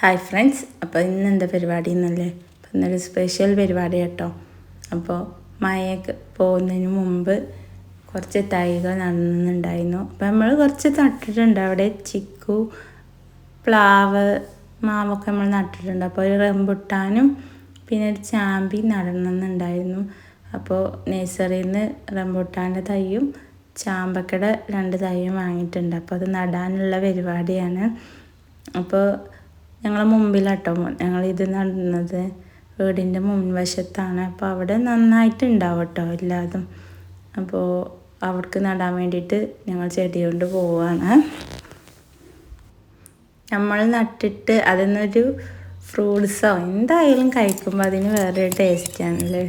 Hi friends അപ്പോൾ ഇന്ന് എന്താ പരിപാടി എന്നല്ലേ? അപ്പം ഇന്നൊരു സ്പെഷ്യൽ പരിപാടി കേട്ടോ അപ്പോൾ മഴയൊക്കെ പോകുന്നതിന് മുമ്പ് കുറച്ച് തൈകൾ നടന്നുണ്ടായിരുന്നു. അപ്പോൾ നമ്മൾ കുറച്ച് നട്ടിട്ടുണ്ട്. അവിടെ ചിക്കു പ്ലാവ് മാവൊക്കെ നമ്മൾ നട്ടിട്ടുണ്ട്. അപ്പോൾ ഒരു റംബുട്ടാനും പിന്നെ ഒരു ചാമ്പി നടണമെന്നുണ്ടായിരുന്നു. അപ്പോൾ നഴ്സറിയിൽ നിന്ന് റംബുട്ടാന്റെ തൈയും ചാമ്പക്കയുടെ രണ്ട് തൈയും വാങ്ങിയിട്ടുണ്ട്. അപ്പോൾ അത് നടാനുള്ള പരിപാടിയാണ്. അപ്പോൾ ഞങ്ങളെ മുമ്പിലാട്ടോ ഞങ്ങൾ ഇത് നടുന്നത്. വീടിന്റെ മുൻവശത്താണ്. അപ്പോൾ അവിടെ നന്നായിട്ട് ഉണ്ടാവും കേട്ടോ എല്ലാതും. അപ്പോൾ അവർക്ക് നടാൻ വേണ്ടിയിട്ട് ഞങ്ങൾ ചെടി കൊണ്ട് പോവുകയാണ് നമ്മൾ നട്ടിട്ട് അതിനൊരു ഫ്രൂട്ട്സോ എന്തായാലും കഴിക്കുമ്പോൾ അതിന് വേറെ ടേസ്റ്റാണല്ലേ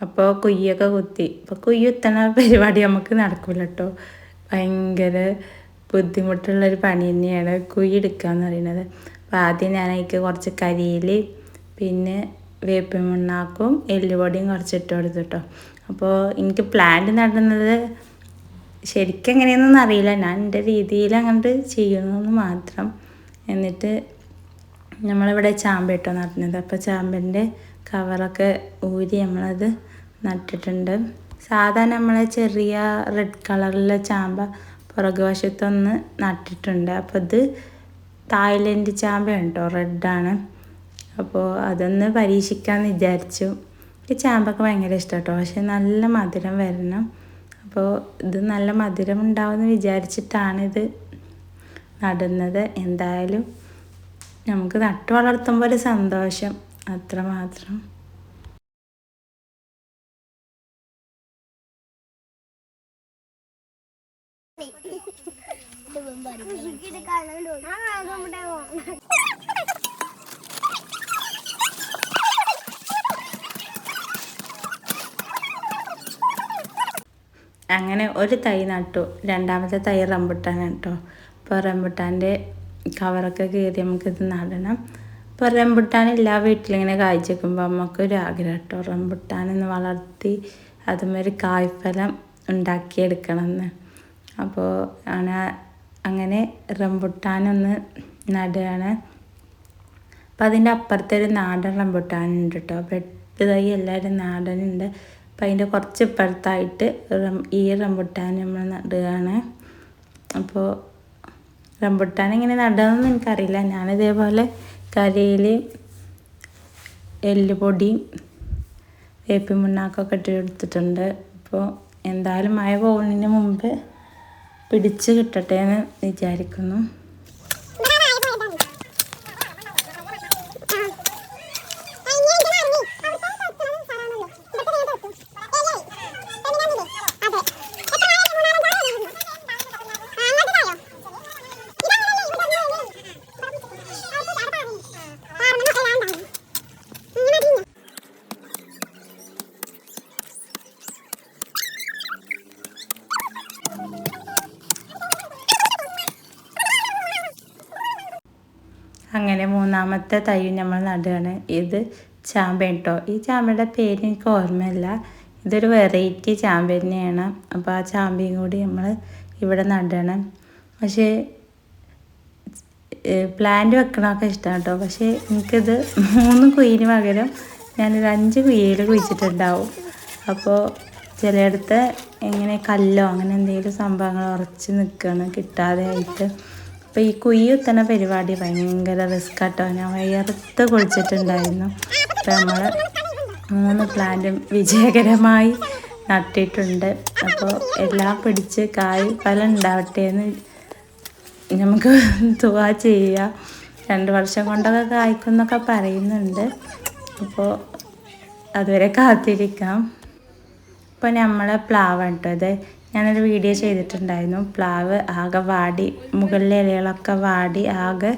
അപ്പോൾ കുയ്യൊക്കെ കുത്തി. അപ്പോൾ കുയ്യുത്തണ പരിപാടി നമുക്ക് നടക്കില്ല കേട്ടോ ഭയങ്കര ബുദ്ധിമുട്ടുള്ളൊരു പണി തന്നെയാണ് കുഴി എടുക്കുക എന്ന് പറയുന്നത്. അപ്പോൾ ആദ്യം ഞാൻ അതിലേക്ക് കുറച്ച് കരിയിൽ പിന്നെ വേപ്പിൻ മണ്ണാക്കും എല്ലുപൊടിയും കുറച്ച് ഇട്ട് കൊടുത്തു കേട്ടോ അപ്പോൾ എനിക്ക് പ്ലാന്റ് നടുന്നത് ശരിക്കും എങ്ങനെയൊന്നും അറിയില്ല. ഞാൻ എന്റെ രീതിയിൽ അങ്ങോട്ട് ചെയ്യണമെന്ന് മാത്രം. എന്നിട്ട് നമ്മളിവിടെ ചാമ്പ ഇട്ടോ നടുന്നത് അപ്പോൾ ചാമ്പിന്റെ കവറൊക്കെ ഊരി നമ്മളത് നട്ടിട്ടുണ്ട്. സാധാ നമ്മളെ ചെറിയ റെഡ് കളറിലെ ചാമ്പ പുറകുവശത്തൊന്ന് നട്ടിട്ടുണ്ട്. അപ്പോൾ ഇത് തായ്ലൻഡ് ചാമ്പയാണ് കേട്ടോ റെഡാണ് അപ്പോൾ അതൊന്ന് പരീക്ഷിക്കാമെന്ന് വിചാരിച്ചു. ഈ ചാമ്പൊക്കെ ഭയങ്കര ഇഷ്ടം കേട്ടോ പക്ഷെ നല്ല മധുരം വരണം. അപ്പോൾ ഇത് നല്ല മധുരം ഉണ്ടാവുമെന്ന് വിചാരിച്ചിട്ടാണ് ഇത് നടുന്നത്. എന്തായാലും നമുക്ക് നട്ടു വളർത്തുമ്പോൾ ഒരു സന്തോഷം അത്രമാത്രം. അങ്ങനെ ഒരു തൈ നട്ടു. രണ്ടാമത്തെ തൈ റംബുട്ടാൻ കേട്ടോ അപ്പോൾ റംബുട്ടാന്റെ കവറൊക്കെ കയറി നമുക്കിത് നടണം. അപ്പോൾ റംബുട്ടാൻ എല്ലാ വീട്ടിലിങ്ങനെ കായ്ച്ചേക്കുമ്പോൾ നമുക്കൊരു ആഗ്രഹം കേട്ടോ റംബുട്ടാൻ ഒന്ന് വളർത്തി അതുമൊരു കായ്ഫലം ഉണ്ടാക്കിയെടുക്കണമെന്ന്. അപ്പോൾ ആണ് അങ്ങനെ റംബുട്ടാനൊന്ന് നടുകയാണ്. അപ്പം അതിന്റെ അപ്പുറത്തെ ഒരു നാടൻ റംബുട്ടാനുണ്ട് കേട്ടോ എട്ട് തൈ എല്ലാവരും നാടനുണ്ട്. അപ്പം അതിന്റെ കുറച്ച് ഇപ്പുറത്തായിട്ട് ഈ റംബുട്ടാൻ നമ്മൾ നടുകയാണ്. അപ്പോൾ റംബുട്ടാൻ എങ്ങനെ നടുകയെന്ന് എനിക്കറിയില്ല. ഞാനിതേപോലെ കരയിൽ എല്ലുപൊടിയും വേപ്പിൻ മുണ്ണാക്കൊക്കെ ഇട്ട് എടുത്തിട്ടുണ്ട് അപ്പോൾ എന്തായാലും മഴ പോകുന്നതിന് മുമ്പ് പിടിച്ച് കിട്ടട്ടെ എന്ന് വിചാരിക്കുന്നു. അങ്ങനെ മൂന്നാമത്തെ തൈയും നമ്മൾ നടുകയാണ്. ഇത് ചാമ്പ കേട്ടോ ഈ ചാമ്പയുടെ പേര് എനിക്ക് ഓർമ്മയില്ല. ഇതൊരു വെറൈറ്റി ചാമ്പ തന്നെയാണ്. അപ്പോൾ ആ ചാമ്പയും കൂടി നമ്മൾ ഇവിടെ നടണം പക്ഷേ പ്ലാന്റ് വെക്കണമൊക്കെ ഇഷ്ടമാണ് കേട്ടോ പക്ഷേ എനിക്കിത് മൂന്ന് കുയിന് പകരം ഞാനൊരു അഞ്ച് കുയ്യയിൽ കുഴിച്ചിട്ടുണ്ടാവും. അപ്പോൾ ചിലയിടത്ത് എങ്ങനെ കല്ലോ അങ്ങനെ എന്തെങ്കിലും സംഭവങ്ങൾ ഉറച്ച് നിൽക്കുകയാണ് കിട്ടാതെ ആയിട്ട് അപ്പോൾ ഈ കുയ്യുത്തന പരിപാടി ഭയങ്കര റിസ്ക് കേട്ടോ ഞാൻ വയർത്ത് കുളിച്ചിട്ടുണ്ടായിരുന്നു. അപ്പോൾ നമ്മൾ മൂന്ന് പ്ലാന്റും വിജയകരമായി നട്ടിട്ടുണ്ട്. അപ്പോൾ എല്ലാം പിടിച്ച് കായ് ഫലം ഉണ്ടാവട്ടെ എന്ന് നമുക്ക് തുക ചെയ്യുക രണ്ട് വർഷം കൊണ്ടൊക്കെ കായ്ക്കുന്നൊക്കെ പറയുന്നുണ്ട്. അപ്പോൾ അതുവരെ കാത്തിരിക്കാം. ഇപ്പോൾ നമ്മളെ പ്ലാവ് കേട്ടോ ഞാനൊരു വീഡിയോ ചെയ്തിട്ടുണ്ടായിരുന്നു. പ്ലാവ് ആകെ വാടി മുകളിലെ ഇലകളൊക്കെ വാടി ആകെ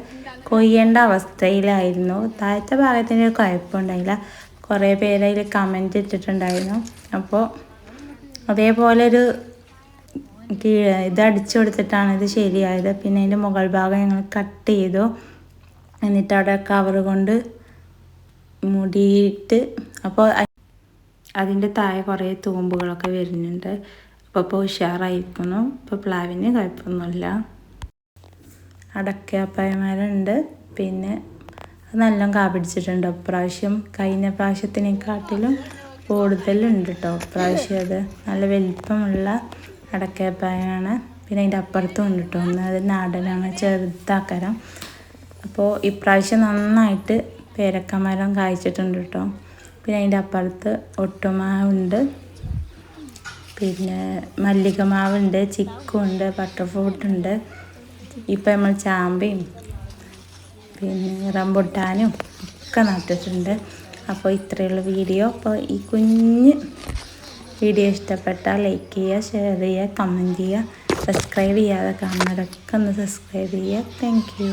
കൊയ്യേണ്ട അവസ്ഥയിലായിരുന്നു. താഴത്തെ ഭാഗത്തിന് ഒരു കുഴപ്പമുണ്ടായില്ല. കുറേ പേര് അതിൽ കമന്റ് ഇട്ടിട്ടുണ്ടായിരുന്നു. അപ്പോൾ അതേപോലെ ഒരു ഇത് കൊടുത്തിട്ടാണ് ഇത് ശരിയായത്. പിന്നെ അതിന്റെ മുകൾ ഭാഗം ഞങ്ങൾ കട്ട് ചെയ്തു. എന്നിട്ട് അവിടെ കവർ കൊണ്ട് മൂടിയിട്ട് അപ്പോൾ അതിന്റെ താഴെ കുറേ തൂമ്പുകളൊക്കെ വരുന്നുണ്ട്. ഇപ്പോൾ ഉഷാറായിരിക്കുന്നു. ഇപ്പോൾ പ്ലാവിന് കുഴപ്പമൊന്നുമില്ല. അടക്കാപ്പായമാരുണ്ട് പിന്നെ നല്ല കാ പിടിച്ചിട്ടുണ്ട് കഴിഞ്ഞ പ്രാവശ്യത്തിനെക്കാട്ടിലും കൂടുതലുണ്ട് കേട്ടോ ഇപ്രാവശ്യം അത്. നല്ല വലിപ്പമുള്ള അടക്കാപ്പായമാണ് പിന്നെ അതിന്റെ അപ്പുറത്തും ഉണ്ട് കേട്ടോ ഒന്ന് അത് നാടനാണ്. ചെറുതാക്കരം. അപ്പോൾ ഇപ്രാവശ്യം നന്നായിട്ട് പേരക്കമരം കായ്ച്ചിട്ടുണ്ട് കേട്ടോ പിന്നെ അതിന്റെ അപ്പുറത്ത് ഒട്ടുമാവുണ്ട്. പിന്നെ മല്ലിക മാവുണ്ട് ചിക്കുണ്ട് ബട്ടർഫ്രൂട്ടുണ്ട് ഇപ്പം നമ്മൾ ചാമ്പയും പിന്നെ റംബുട്ടാനും ഒക്കെ നട്ടിട്ടുണ്ട്. അപ്പോൾ ഇത്രയുള്ള വീഡിയോ. അപ്പോൾ ഈ കുഞ്ഞ് വീഡിയോ ഇഷ്ടപ്പെട്ടാൽ ലൈക്ക് ചെയ്യുക ഷെയർ ചെയ്യുക കമന്റ് ചെയ്യുക സബ്സ്ക്രൈബ് ചെയ്യാതെ കാണുന്നവരൊക്കെ ഒന്ന് സബ്സ്ക്രൈബ് ചെയ്യുക. Thank you.